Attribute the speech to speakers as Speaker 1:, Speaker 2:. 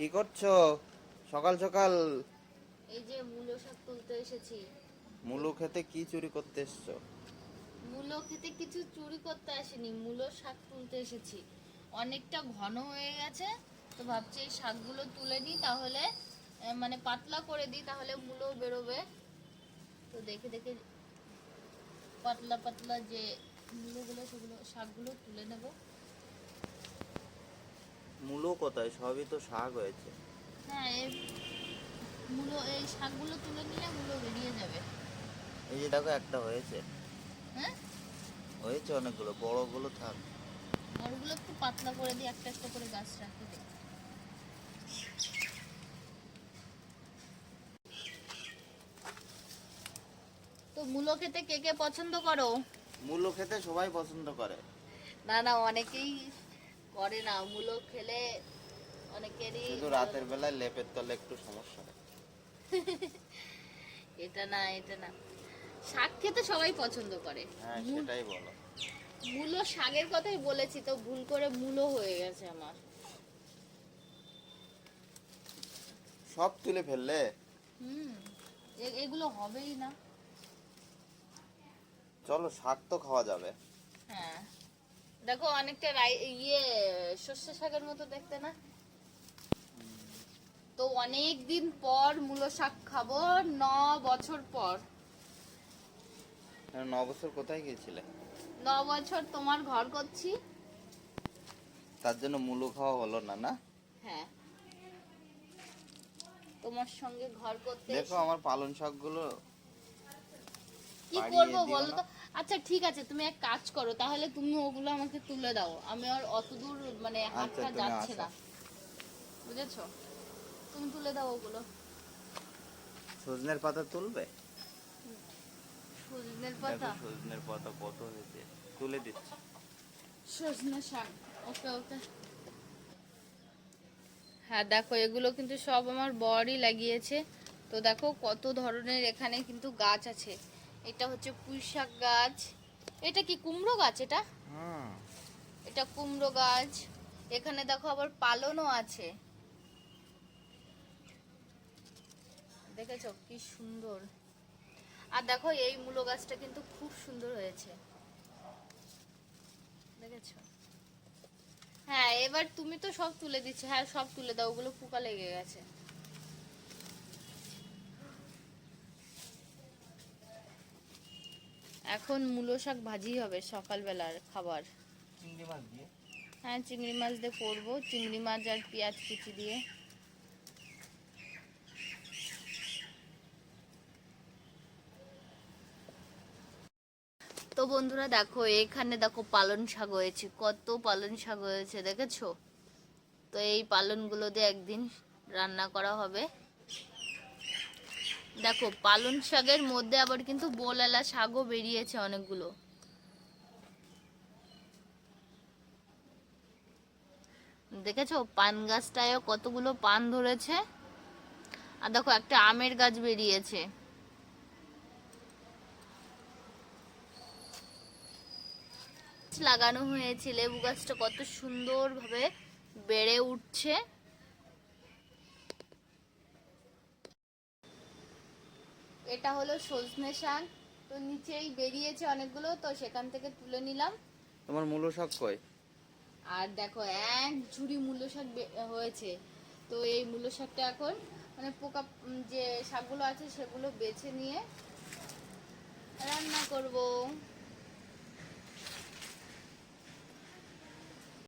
Speaker 1: কি করছ? সকাল সকাল
Speaker 2: এই যে মূলো শাক তুলতে এসেছি।
Speaker 1: মুলু খেতে কি চুরি করতে এসছো?
Speaker 2: মূলো খেতে কিছু চুরি করতে আসেনি মূলো শাক তুলতে এসেছি। অনেকটা ঘন হয়ে গেছে তো ভাবছি এই শাকগুলো তুলে নিই তাহলে মানে পাতলা করে দিই তাহলে মূলো বেরোবে। তো দেখে দেখে পাতলা পাতলা যে মূলোগুলো সেগুলো শাকগুলো তুলে নেব।
Speaker 1: মুলো কোথায় সবই তো শাক হয়েছে।
Speaker 2: হ্যাঁ এই মূলো এই শাকগুলো তুলে নিলে মূলো বেরিয়ে যাবে।
Speaker 1: এই যে দেখো একটা হয়েছে।
Speaker 2: হ্যাঁ?
Speaker 1: হয়েছে অনেকগুলো বড়গুলো থাক।
Speaker 2: ওগুলো একটু পাতলা করে একটা একটা করে গাছ রাখি দিই তো মূলো খেতে কে কে পছন্দ করো?
Speaker 1: মুলো খেতে সবাই পছন্দ করে।
Speaker 2: না না অনেকেই করে না মূলো খেলে অনেকেরই
Speaker 1: শুধু রাতের বেলায় লেপের তলে একটু সমস্যা
Speaker 2: এটা না এটা না। শাক খেতে সবাই পছন্দ করে।
Speaker 1: হ্যাঁ সেটাই বলো।
Speaker 2: মূলো শাকের কথাই বলেছি তো ভুল করে মূলো হয়ে গেছে আমার।
Speaker 1: সব তুলে ফেললে?
Speaker 2: হুম এগুলো হবেই না।
Speaker 1: চলো শাক তো খাওয়া যাবে।
Speaker 2: হ্যাঁ। দেখো অনেকটা রাই ইয়ে সর্ষে শাকের মতো দেখতে না? তো অনেক দিন পর মূলো শাক খাব ন বছর পর।
Speaker 1: ন বছর কোথায় গিয়েছিলে?
Speaker 2: ন বছর তোমার ঘর করছি।
Speaker 1: তার জন্য মুলো খাওয়া হলো না না?
Speaker 2: হ্যাঁ। তোমার সঙ্গে ঘর করতে
Speaker 1: দেখো আমার পালন শাকগুলো
Speaker 2: কি করব বলো তো? আচ্ছা ঠিক আছে তুমি এক কাজ করো তাহলে তুমি ওগুলো আমাকে তুলে দাও। আমি আর অত দূর মানে হাতটা যাচ্ছে না। বুঝেছ? তুমি তুলে দাও ওগুলো।
Speaker 1: সজনের পাতা তুলবে?
Speaker 2: সজনের পাতা?
Speaker 1: সজনের পাতা কত হয়েছে। তুলে দিচ্ছি।
Speaker 2: সজনে শাক। ওকে ওকে। হ্যাঁ দেখো এগুলো কিন্তু সব আমার বরই লাগিয়েছে। তো দেখো কত ধরনের এখানে কিন্তু গাছ আছে। এটা হচ্ছে পুঁই শাক গাছ। এটা কি কুমড়ো গাছ এটা? এটা কুমড়ো গাছ। এখানে দেখো আবার পালনও আছে। দেখেছ? কি সুন্দর। আর দেখো এই মূলো গাছটা কিন্তু খুব সুন্দর হয়েছে। দেখেছ? হ্যাঁ এবার তুমি তো সব তুলে দিচ্ছ। হ্যাঁ সব তুলে দাও। ওগুলো পোকা লেগে গেছে। এখন মূলো শাক ভাজি হবে সকালবেলার খাবার।
Speaker 1: চিংড়ি মাছ দিয়ে?
Speaker 2: হ্যাঁ চিংড়ি মাছ দিয়ে করব। চিংড়ি মাছ আর পেঁয়াজ কুচি দিয়ে। তো বন্ধুরা দেখো এখানে দেখো পালন শাক হয়েছে। কত পালন শাক হয়েছে দেখেছ? তো এই পালনগুলো দিয়ে একদিন রান্না করা হবে। দেখো পালন শাকের মধ্যে আবার কিন্তু বোলালা শাকও বেরিয়েছে অনেকগুলো। দেখেছ? পান গাছটায়ও কতগুলো পান ধরেছে। আর দেখো, একটা আমের গাছ বেরিয়েছে। লাগানো হয়েছে, লেবু গাছটা কত সুন্দরভাবে বেড়ে উঠছে। এটা হলো সজনে শাক। তো নিচেই বেরিয়েছে অনেকগুলো তো সেখান থেকে তুলে নিলাম।
Speaker 1: তোমার মূল শাক কয়?
Speaker 2: আর দেখো এক ঝুড়ি মূল্য শাক হয়েছে। তো এই মূল্য শাকটা এখন মানে পোকা যে শাকগুলো আছে সেগুলো বেছে নিয়ে রান্না করব।